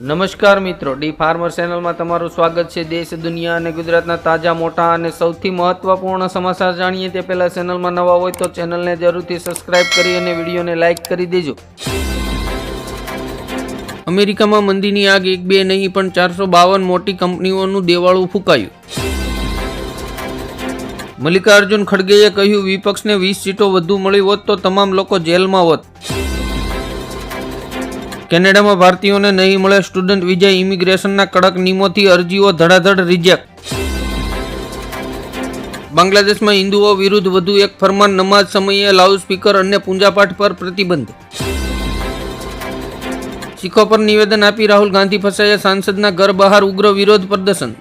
નમસ્કાર મિત્રો, D farmer ચેનલમાં તમારું સ્વાગત છે. દેશ, દુનિયા અને ગુજરાતના તાજા, મોટા અને સૌથી મહત્વપૂર્ણ સમાચાર જાણીએ તે પહેલા ચેનલમાં નવા હોય તો ચેનલને જરૂરથી સબસ્ક્રાઇબ કરી અને વિડીયોને લાઇક કરી દેજો. અમેરિકામાં મંદીની આગ એક, બે નહીં, પણ ચારસો બાવન મોટી કંપનીઓનું દેવાળું ફૂંકાયું. મલ્લિકાર્જુન ખડગેએ કહ્યું, વિપક્ષને વીસ સીટો વધુ મળી હોત તો તમામ લોકો જેલમાં હોત. કેનેડામાં ભારતીયોને નહીં મળે સ્ટુડન્ટ વિઝા ઇમિગ્રેશનના કડક નિયમોથી અરજીઓ ધડાધડ રિજેક્ટ. બાંગ્લાદેશમાં હિન્દુઓ વિરુદ્ધ વધુ એક ફરમાન નમાઝ સમયે લાઉડસ્પીકર અને પૂંજાપાઠ પર પ્રતિબંધ. શીખો પર નિવેદન આપી રાહુલ ગાંધી ફસાયા સાંસદના ઘર બહાર ઉગ્ર વિરોધ પ્રદર્શન.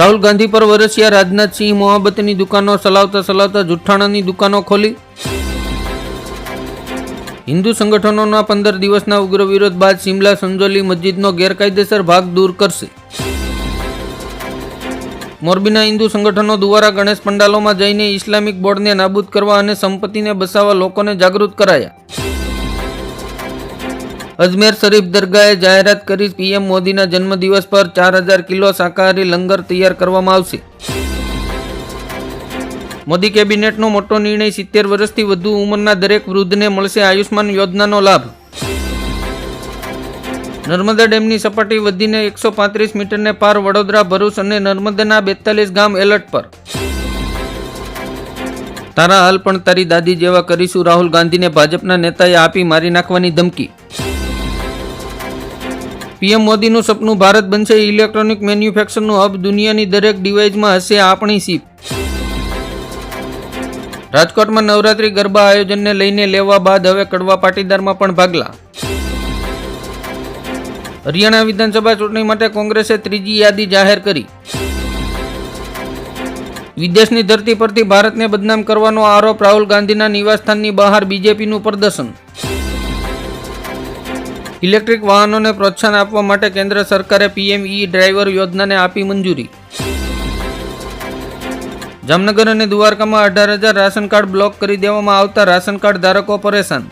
રાહુલ ગાંધી પર વરસ્યા રાજનાથસિંહ મોહબ્બતની દુકાનો ચલાવતા ચલાવતા જુઠ્ઠાણાની દુકાનો ખોલી. હિન્દુ સંગઠનોના પંદર દિવસના ઉગ્ર વિરોધ બાદ સિમલા સંજોલી મસ્જિદનો ગેરકાયદેસર ભાગ દૂર કરશે. મોરબીના હિન્દુ સંગઠનો દ્વારા ગણેશ પંડાલોમાં જઈને ઇસ્લામિક બોર્ડને નાબૂદ કરવા અને સંપત્તિને બસાવવા લોકોને જાગૃત કરાયા. અજમેર શરીફ દરગાહે જાહેરાત કરી પીએમ મોદીના જન્મદિવસ પર ચાર હજાર કિલો શાકાહારી લંગર તૈયાર કરવામાં આવશે. મોદી કેબિનેટનો મોટો નિર્ણય સિત્તેર વર્ષથી વધુ ઉંમરના દરેક વૃદ્ધને મળશે આયુષ્માન યોજનાનો લાભ. નર્મદા ડેમની સપાટી વધીને એકસો પાંત્રીસ મીટરને પાર વડોદરા, ભરૂચ અને નર્મદાના બેતાલીસ ગામ એલર્ટ પર. તારા હાલ પણ તારી દાદી જેવા કરીશું. રાહુલ ગાંધીને ભાજપના નેતાએ આપી મારી નાખવાની ધમકી. પીએમ મોદીનું સપનું ભારત બનશે. ઇલેક્ટ્રોનિક મેન્યુફેક્ચરનું હબ દુનિયાની દરેક ડિવાઇસમાં હશે આપણી સીપ રાજકોટમાં નવરાત્રી ગરબા આયોજનને લઈને લેવા બાદ હવે કડવા પાટીદારમાં પણ ભાગલા. હરિયાણા વિધાનસભા ચૂંટણી માટે કોંગ્રેસે ત્રીજી યાદી જાહેર કરી. વિદેશની ધરતી પરથી ભારતને બદનામ કરવાનો આરોપ રાહુલ ગાંધીના નિવાસસ્થાનની બહાર બીજેપીનું પ્રદર્શન. ઇલેક્ટ્રિક વાહનોને પ્રોત્સાહન આપવા માટે કેન્દ્ર સરકારે પીએમ ઈ ડ્રાઈવર યોજનાને આપી મંજૂરી. જામનગર અને દ્વારકામાં અઢાર હજાર રાશન કાર્ડ બ્લોક કરી દેવામાં આવતા રાશન કાર્ડ ધારકો પરેશાન.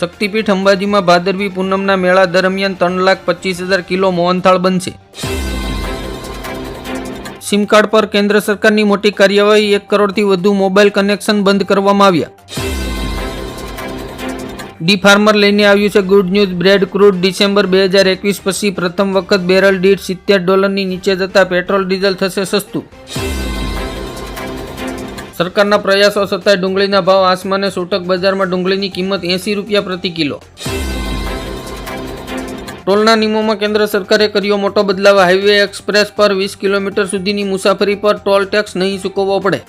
શક્તિપીઠ અંબાજીમાં ભાદરવી પૂનમના મેળા દરમિયાન ત્રણ લાખ પચીસ હજાર કિલો મોહનથાળ બનશે. સિમ કાર્ડ પર કેન્દ્ર સરકારની મોટી કાર્યવાહી એક કરોડથી વધુ મોબાઈલ કનેક્શન બંધ કરવામાં આવ્યા. ડી ફાર્મર લઈને આવ્યું છે. Good news, Brent crude, December બે હજાર એકવીસ પછી પ્રથમ વખત બેરલ દીઠ સિત્તેર ડોલરની નીચે જતા પેટ્રોલ, ડીઝલ થશે સસ્તું. સરકારના પ્રયાસો છતાંય ડુંગળીના ભાવ આસમાને સૂટક બજારમાં ડુંગળીની કિંમત એંસી રૂપિયા પ્રતિ કિલો. ટોલના નિયમોમાં કેન્દ્ર સરકારે કર્યો મોટો બદલાવ. હાઈવે એક્સપ્રેસ પર વીસ કિલોમીટર સુધીની મુસાફરી પર ટોલ ટેક્સ નહીં ચૂકવવો પડે.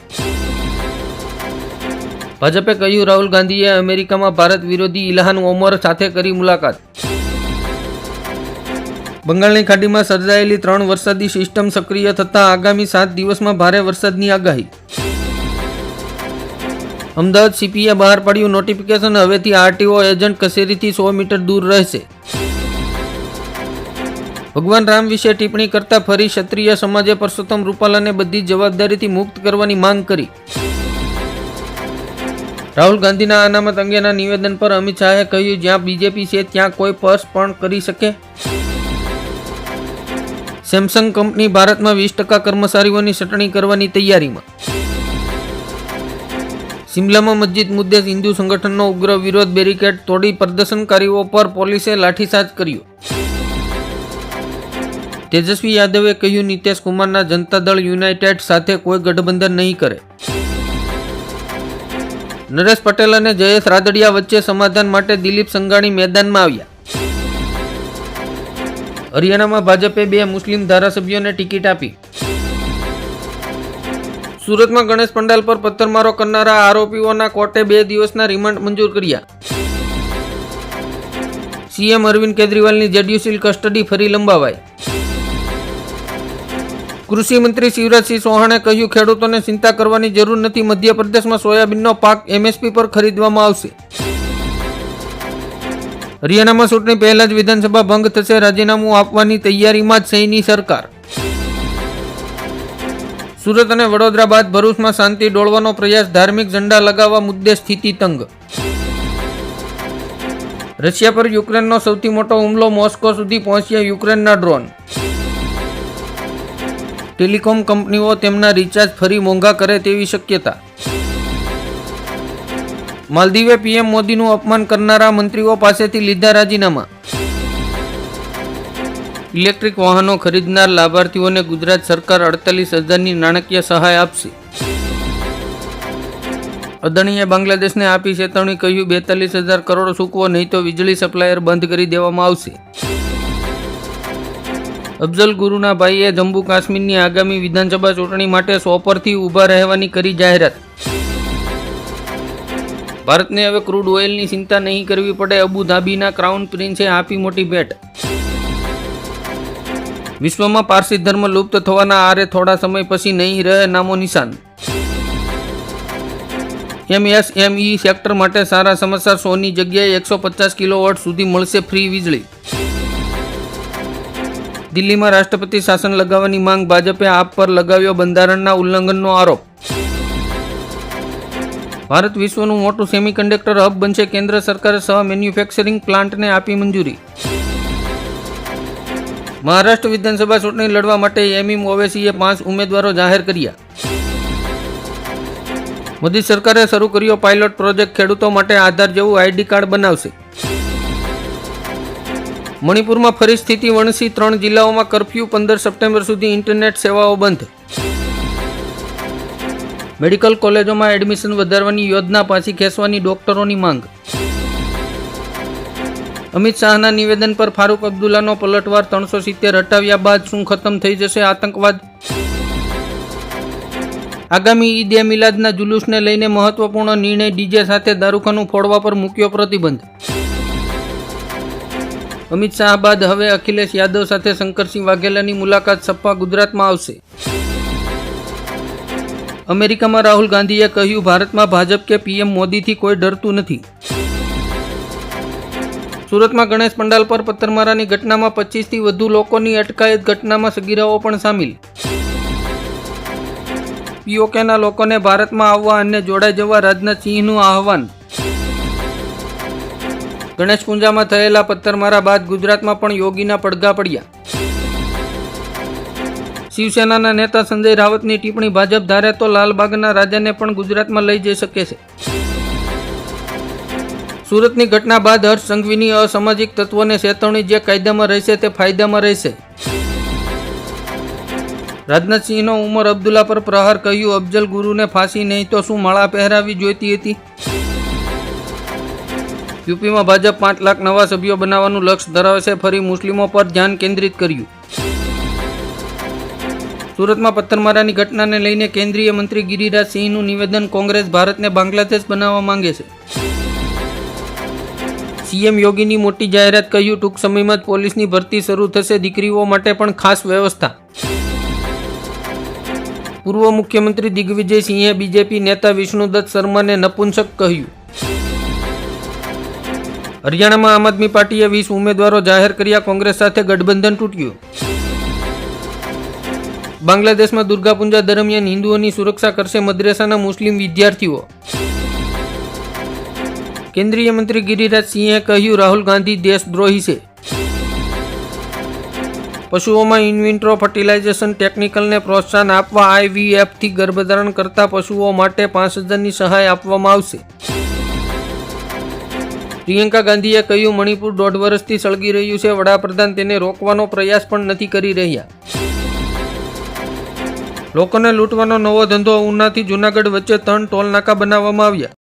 ભાજપે કહ્યું, રાહુલ ગાંધીએ અમેરિકામાં ભારત વિરોધી ઇલહાન ઓમર સાથે કરી મુલાકાત. બંગાળની ખાડીમાં સર્જાયેલી ત્રણ વરસાદી સિસ્ટમ સક્રિય થતાં આગામી સાત દિવસમાં ભારે વરસાદની આગાહી. અમદાવાદ સીપીએ બહાર પાડ્યું નોટિફિકેશન, હવેથી આરટીઓ એજન્ટ કચેરીથી સો મીટર દૂર રહેશે. ભગવાન રામ વિશે ટિપ્પણી કરતા ફરી ક્ષત્રિય સમાજે પરસોત્તમ રૂપાલાને બધી જવાબદારીથી મુક્ત કરવાની માંગ કરી. રાહુલ ગાંધીના અનામત અંગેના નિવેદન પર અમિત શાહે કહ્યું, જ્યાં બીજેપી છે, ત્યાં કોઈ પર્સ પણ કરી શકે. સેમસંગ કંપની ભારતમાં વીસ ટકા કર્મચારીઓની ચટણી કરવાની તૈયારીમાં. સિમલામાં મસ્જિદ મુદ્દે હિન્દુ સંગઠનનો ઉગ્ર વિરોધ બેરિકેડ તોડી પ્રદર્શનકારીઓ પર પોલીસે લાઠીચાર્જ કર્યો. તેજસ્વી યાદવે કહ્યું, નીતિશ કુમારના જનતા દળ યુનાઇટેડ સાથે કોઈ ગઠબંધન નહીં કરે. નરેશ પટેલ અને જયેશ રાદડિયા વચ્ચે સમાધાન માટે દિલીપ સંઘાણી મેદાનમાં આવ્યા. હરિયાણામાં ભાજપે બે મુસ્લિમ ધારાસભ્યોને ટિકિટ આપી. સુરતમાં ગણેશ પંડાલ પર પથ્થરમારો કરનારા આરોપીઓના કોર્ટે બે દિવસના રિમાન્ડ મંજૂર કર્યા. સીએમ અરવિંદ કેજરીવાલની જેડ્યુશીલ કસ્ટડી ફરી લંબાવાઈ. કૃષિ મંત્રી શિવરાજસિંહ ચૌહાણે કહ્યું, ખેડૂતોને ચિંતા કરવાની જરૂર નથી. મધ્યપ્રદેશમાં સોયાબીનનો પાક એમએસપી પર ખરીદવામાં આવશે. હરિયાણામાં ચૂંટણી પહેલા જ વિધાનસભા ભંગ થશે. રાજીનામું આપવાની તૈયારીમાં જ સૈની સરકાર. સુરત અને વડોદરા બાદ ભરૂચમાં શાંતિ ડોળવાનો પ્રયાસ. ધાર્મિક ઝંડા લગાવવા મુદ્દે સ્થિતિ તંગ. રશિયા પર યુક્રેનનો સૌથી મોટો હુમલો મોસ્કો સુધી પહોંચ્યા યુક્રેનના ડ્રોન. ટેલિકોમ કંપનીઓ તેમના રિચાર્જ ફરી મોંઘા કરે તેવી શક્યતા. માલદીવે પીએમ મોદીનું અપમાન કરનારા મંત્રીઓ પાસેથી લીધા રાજીનામા. ઇલેક્ટ્રિક વાહનો ખરીદનાર લાભાર્થીઓને ગુજરાત સરકાર અડતાલીસ હજારની નાણાકીય સહાય આપશે. અદાણીએ બાંગ્લાદેશને આપી ચેતવણી કહ્યું, બેતાલીસ હજાર કરોડ ચૂકવો નહીં તો વીજળી સપ્લાયર બંધ કરી દેવામાં આવશે. અફઝલ ગુરુના ભાઈએ જમ્મુ કાશ્મીરની આગામી વિધાનસભા ચૂંટણી માટે સો પરથી ઊભા રહેવાની કરી જાહેરાત. ભારતને હવે ક્રૂડ ઓઇલની ચિંતા નહીં કરવી પડે, અબુધાબીના ક્રાઉન પ્રિન્સે આપી મોટી ભેટ. વિશ્વમાં પારસી ધર્મ લુપ્ત થવાના આરે થોડા સમય પછી નહીં રહે નામો નિશાન. એમએસએમઈ સેક્ટર માટે સારા સમાચાર સોની જગ્યાએ એકસો પચાસ કિલોવોટ સુધી મળશે ફ્રી વીજળી. દિલ્હીમાં રાષ્ટ્રપતિ શાસન લગાવવાની માંગ ભાજપે આપ પર લગાવ્યો બંધારણના ઉલ્લંઘનનો આરોપ. ભારત વિશ્વનું મોટું સેમિકન્ડક્ટર હબ બનશે કેન્દ્ર સરકારે સહ મેન્યુફેક્ચરિંગ પ્લાન્ટને આપી મંજૂરી. મહારાષ્ટ્ર વિધાનસભા ચૂંટણી લડવા માટે એમઈમ ઓવેસીએ પાંચ ઉમેદવારો જાહેર કર્યા. મોદી સરકારે શરૂ કર્યો પાયલોટ પ્રોજેક્ટ ખેડૂતો માટે આધાર જેવું આઈડી કાર્ડ બનાવશે. મણિપુરમાં ફરી વણસી ત્રણ જિલ્લાઓમાં કરફ્યુ પંદર સપ્ટેમ્બર સુધી ઇન્ટરનેટ સેવાઓ બંધ. મેડિકલ કોલેજોમાં એડમિશન વધારવાની યોજના પાછી ખેંચવાની ડોક્ટરોની માંગ. અમિત શાહના નિવેદન પર ફારૂક અબ્દુલ્લાનો પલટવાર ત્રણસો સિત્તેર હટાવ્યા બાદ શું ખતમ થઈ જશે આતંકવાદ? આગામી ઈદ મિલાદના જુલુસને લઈને મહત્વપૂર્ણ નિર્ણય ડીજે સાથે દારૂખાનું ફોડવા પર મૂક્યો પ્રતિબંધ. અમિત શાહ બાદ હવે અખિલેશ યાદવ સાથે શંકરસિંહ વાઘેલાની મુલાકાત સપા ગુજરાતમાં આવશે. અમેરિકામાં રાહુલ ગાંધીએ કહ્યું, ભારતમાં ભાજપ કે પીએમ મોદીથી કોઈ ડરતું નથી. સુરતમાં ગણેશ પંડાલ પર પથ્થરમારાની ઘટનામાં પચીસથી વધુ લોકોની અટકાયત ઘટનામાં સગીરાઓ પણ સામેલ. પીઓકેના લોકોને ભારતમાં આવવા અને જોડાઈ જવા રાજનાથસિંહનું આહવાન ગણેશ પૂંજામાં થયેલા પથ્થરમારા બાદ ગુજરાતમાં પણ યોગીના પડઘા પડ્યા. શિવસેનાના નેતા સંજય રાવતની ટિપ્પણી ભાજપ ધારે તો લાલબાગના રાજાને પણ ગુજરાતમાં લઈ જઈ શકે છે. સુરતની ઘટના બાદ હર્ષ સંઘવીની અસામાજિક તત્વોને ચેતવણી જે કાયદામાં રહેશે તે ફાયદામાં રહેશે. રાજનાથસિંહનો ઉમર અબ્દુલ્લા પર પ્રહાર, કહ્યું અફજલ ગુરુને ફાંસી નહીં તો શું માળા પહેરાવી જોઈતી હતી? યુપીમાં ભાજપ પાંચ લાખ નવા સભ્યો બનાવવાનું લક્ષ્ય ધરાવે છે. ફરી મુસ્લિમો પર ધ્યાન કેન્દ્રિત કર્યું. સુરતમાં પથ્થરમારાની ઘટનાને લઈને કેન્દ્રીય મંત્રી ગિરિરાજ સિંહનું નિવેદન કોંગ્રેસ ભારતને બાંગ્લાદેશ બનાવવા માંગે છે. સીએમ યોગીની મોટી જાહેરાત કહ્યું, ટૂંક સમયમાં જ પોલીસની ભરતી શરૂ થશે. દીકરીઓ માટે પણ ખાસ વ્યવસ્થા. પૂર્વ મુખ્યમંત્રી દિગ્વિજય સિંહે બીજેપી નેતા વિષ્ણુદત્ત શર્માને નપુંસક કહ્યું. હરિયાણામાં આમ આદમી પાર્ટીએ વીસ ઉમેદવારો જાહેર કર્યા, કોંગ્રેસ સાથે ગઠબંધન તૂટ્યું. બાંગ્લાદેશમાં દુર્ગા પૂજા દરમિયાન હિન્દુઓની સુરક્ષા કરશે મદ્રેસાના મુસ્લિમ વિદ્યાર્થીઓ. કેન્દ્રીય મંત્રી ગિરિરાજ સિંહે કહ્યું, રાહુલ ગાંધી દેશદ્રોહી છે. પશુઓમાં ઇન્વિન્ટ્રો ફર્ટિલાઇઝેશન ટેકનિકલને પ્રોત્સાહન આપવા આઈવીએફથી ગર્ભધારણ કરતા પશુઓ માટે પાંચ હજારની સહાય આપવામાં આવશે. પ્રિયંકા ગાંધીએ કહ્યું, મણિપુર દોઢ વર્ષથી સળગી રહ્યું છે. વડાપ્રધાન તેને રોકવાનો પ્રયાસ પણ નથી કરી રહ્યા. લોકોને લૂંટવાનો નવો ધંધો ઉનાથી જૂનાગઢ વચ્ચે ત્રણ ટોલ નાકા બનાવવામાં આવ્યા.